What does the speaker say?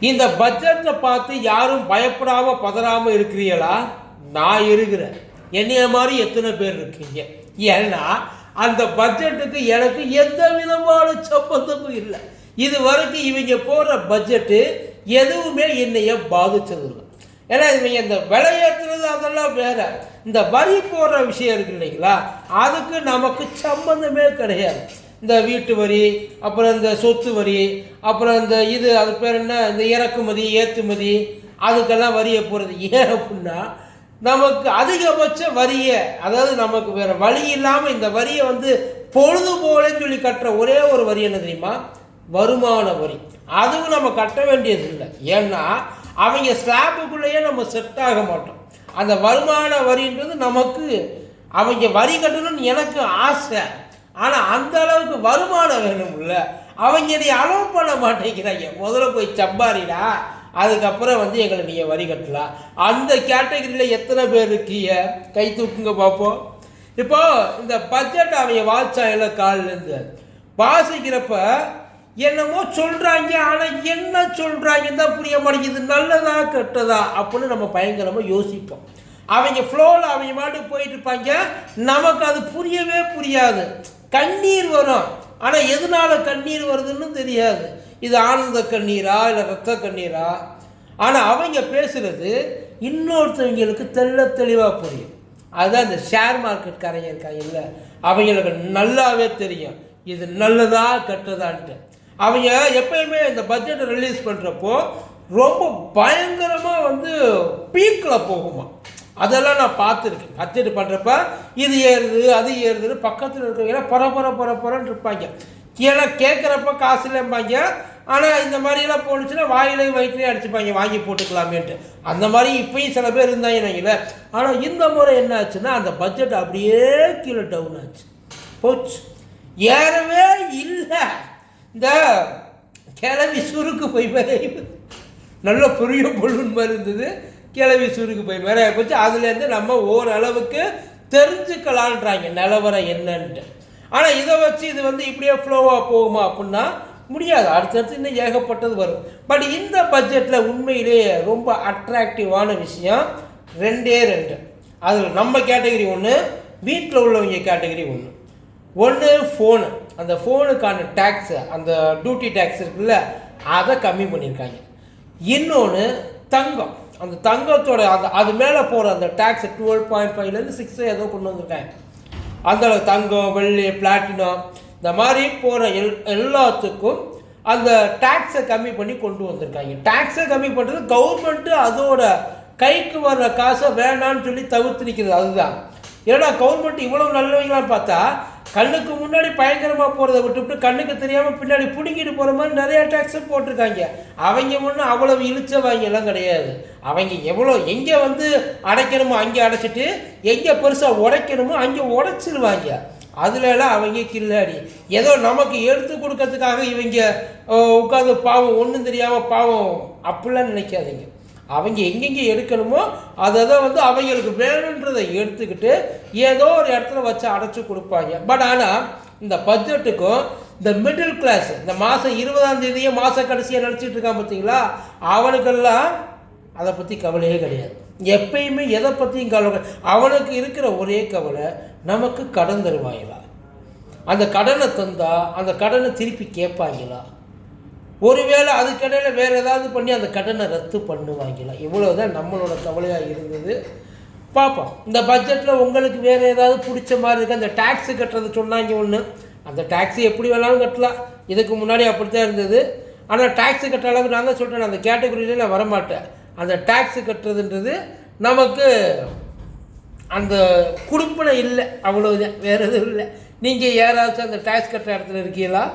இந்த பட்ஜெட்டை பார்த்து யாரும் பயப்படாம பதறாமல் இருக்கிறீங்களா நான் இருக்கிறேன். என்னைய மாதிரி எத்தனை பேர் இருக்கீங்க? ஏன்னா அந்த பட்ஜெட்டுக்கு எனக்கு எந்த விதமான சம்பந்தமும் இல்லை. இது வரைக்கும் இவங்க போடுற பட்ஜெட்டு எதுவுமே என்னைய பாதிச்சதில்லை. ஏன்னா இவங்க இந்த விலையேற்றுறது அதெல்லாம் வேற. இந்த வரி போடுற விஷயம் இருக்கு இல்லைங்களா? அதுக்கு நமக்கு சம்பந்தமே கிடையாது. இந்த வீட்டு வரி அப்புறம் இந்த சொத்து வரி அப்புறம் இந்த இது அது பேர் என்ன? இந்த இறக்குமதி ஏற்றுமதி அதுக்கெல்லாம் வரியை போகிறது ஏன் அப்படின்னா நமக்கு அதிகபட்ச வரியை அதாவது நமக்கு வேறு வழி இல்லாமல் இந்த வரியை வந்து பொழுது போலன்னு சொல்லி கட்டுற ஒரே ஒரு வரி என்ன தெரியுமா? வருமான வரி. அதுவும் நம்ம கட்ட வேண்டியது இல்லை. ஏன்னா அவங்க ஸ்லாபுக்குள்ளேயே நம்ம செட் ஆக மாட்டோம். அந்த வருமான வரின்றது நமக்கு அவங்க வரி கட்டணும்னு எனக்கு ஆசை. ஆனால் அந்த அளவுக்கு வருமானம் வேணும்ல. அவங்க நீ அலோவ் பண்ண மாட்டேங்கிறாங்க. முதல்ல போய் சம்பாரிடா அதுக்கப்புறம் வந்து எங்களை நீங்கள் வரி கட்டலாம். அந்த கேட்டகரியில் எத்தனை பேர் இருக்கீங்க? கை தூக்குங்க பார்ப்போம் இப்போ இந்த பட்ஜெட் அவங்க வாட்சாயில காலிலேருந்து வாசிக்கிறப்ப என்னமோ சொல்கிறாங்க ஆனால் என்ன சொல்கிறாங்க தான் புரிய மாட்டேங்குது. நல்லதா கெட்டதா அப்படின்னு நம்ம பயங்கரமாக யோசிப்போம். அவங்க ஃப்ளோவில் அவங்க மாட்டுக்கு போயிட்டு இருப்பாங்க. நமக்கு அது புரியவே புரியாது. கண்ணீர் வரும். ஆனால் எதனால கண்ணீர் வருதுன்னு தெரியாது. இது ஆனந்த கண்ணீரா இல்லை ரத்த கண்ணீரா? ஆனால் அவங்க பேசுகிறது இன்னொருத்தவங்களுக்கு தெள்ள தெளிவாக புரியும். அதுதான் இந்த ஷேர் மார்க்கெட் காரங்க இருக்காங்க இல்லை? அவங்களுக்கு நல்லாவே தெரியும். இது நல்லதா கெட்டதான்ட்டு. அவங்க எப்பயுமே இந்த பட்ஜெட்டை ரிலீஸ் பண்ணுறப்போ ரொம்ப பயங்கரமாக வந்து பீக்கில் போகுமா? அதெல்லாம் நான் பார்த்துருக்கேன். பட்ஜெட் பண்ணுறப்ப இது ஏறுது அது ஏறுதுன்னு பக்கத்தில் இருக்கிறவங்க பரபர பரபரன்னு இருப்பாங்க. ஏன்னா கேட்குறப்ப காசு இல்லைம்பாங்க. ஆனால் இந்த மாதிரிலாம் போணுச்சுன்னா வாயிலையும் வயிற்றுலையும் அடிச்சுப்பாங்க. வாங்கி போட்டுக்கலாமேன்ட்டு. அந்த மாதிரி இப்பயும் சில பேர் இருந்தாங்க வைங்களேன் ஆனால் இந்த முறை என்ன ஆச்சுன்னா அந்த பட்ஜெட் அப்படியே கீழே டவுன் ஆச்சு. போச்சு. ஏறவே இல்லை. இந்த கிளவி சுருக்கு போய் மாதிரி நல்ல பெரிய பொருள் மாதிரி இருந்தது. கிளவி சுருக்கு போய் மேலே போச்சு அதுலேருந்து நம்ம ஓரளவுக்கு தெரிஞ்சுக்கலான்றாங்க நிலவரம் என்னன்ட்டு. ஆனால் இதை வச்சு இது வந்து இப்படியே ஃப்ளோவாக போகுமா அப்படின்னா முடியாது. அடுத்தடுத்து இன்னும் ஏகப்பட்டது வரும். பட் இந்த பட்ஜெட்டில் உண்மையிலேயே ரொம்ப அட்ராக்டிவான விஷயம் ரெண்டே ரெண்டு. அதில் நம்ம கேட்டகரி ஒன்று வீட்டில் உள்ளவங்க கேட்டகரி ஒன்று ஒன்று ஃபோனு அந்த ஃபோனுக்கான டேக்ஸு அந்த டியூட்டி டேக்ஸ் இருக்குல்ல அதை கம்மி பண்ணியிருக்காங்க. இன்னொன்று தங்கம். அந்த தங்கத்தோட அந்த அது மேலே போகிற அந்த டேக்ஸ் டுவெல் பாயிண்ட் ஃபைவ்லேருந்து சிக்ஸ் ஏதோ கொண்டு வந்திருக்காங்க. அந்த அளவு தங்கம் வெள்ளி பிளாட்டினம் இந்த மாதிரி போகிற எல் எல்லாத்துக்கும் அந்த டேக்ஸை கம்மி பண்ணி கொண்டு வந்திருக்காங்க. டேக்ஸை கம்மி பண்ணுறது கவர்மெண்ட்டு அதோட கைக்கு வர்ற காசை வேணான்னு சொல்லி தவிர்த்து நிற்கிறது அதுதான். ஏன்னா கவர்மெண்ட் இவ்வளோ நல்லவங்களான்னு பார்த்தா கண்ணுக்கு முன்னாடி பயங்கரமாக போகிறத விட்டுவிட்டு கண்ணுக்கு தெரியாமல் பின்னாடி பிடுங்கிட்டு போகிற மாதிரி நிறையா டேக்ஸும் போட்டிருக்காங்க. அவங்க ஒன்றும் அவ்வளவு இழிச்சவங்க எல்லாம் கிடையாது. அவங்க எவ்வளோ எங்கே வந்து அடைக்கணுமோ அங்கே அடைச்சிட்டு எங்கே பெருசாக உடைக்கணுமோ அங்கே உடைச்சிருவாங்க. அதுலலாம் அவங்க கில்லாடி. ஏதோ நமக்கு எடுத்து கொடுக்கறதுக்காக இவங்க உட்காந்து பாவம் ஒன்றும் தெரியாமல் பாவம் அப்படிலாம் நினைக்காதீங்க. அவங்க எங்கெங்கே எடுக்கணுமோ அதை தான் வந்து அவங்களுக்கு வேணுன்றதை எடுத்துக்கிட்டு ஏதோ ஒரு இடத்துல வச்சு அடைச்சி கொடுப்பாங்க. பட் ஆனால் இந்த பட்ஜெட்டுக்கும் இந்த மிடில் கிளாஸ் இந்த மாதம் இருபதாம் தேதியே மாத கடைசியாக நினச்சிட்டு இருக்கான் பார்த்தீங்களா அவனுக்கெல்லாம் அதை பற்றி கவலையே கிடையாது. எப்பயுமே எதை பற்றியும் கவலை அவனுக்கு இருக்கிற ஒரே கவலை நமக்கு கடன் தருவாங்களா? அந்த கடனை தந்தால் அந்த கடனை திருப்பி கேட்பாங்களா? ஒருவேளை அதுக்கடையில் வேறு ஏதாவது பண்ணி அந்த கடனை ரத்து பண்ணுவாங்களா? இவ்வளோதான் நம்மளோட கவலையாக இருந்தது. பார்ப்போம். இந்த பட்ஜெட்டில் உங்களுக்கு வேறு ஏதாவது பிடிச்ச மாதிரி இருக்குது அந்த டேக்ஸு கட்டுறது சொன்னாங்க ஒன்று அந்த டேக்ஸி எப்படி வேணாலும் கட்டலாம். இதுக்கு முன்னாடி அப்படி தான் இருந்தது. ஆனால் டேக்ஸு கட்டுற அளவுக்கு நான் தான் சொல்கிறேன் அந்த கேட்டகரியில நான் வரமாட்டேன். அந்த டேக்ஸு கட்டுறதுன்றது நமக்கு அந்த குடும்பம் இல்லை. அவ்வளோதான் வேறு எதுவும் இல்லை. நீங்கள் யாராச்சும் அந்த டேக்ஸ் கட்டுற இடத்துல இருக்கீங்களா?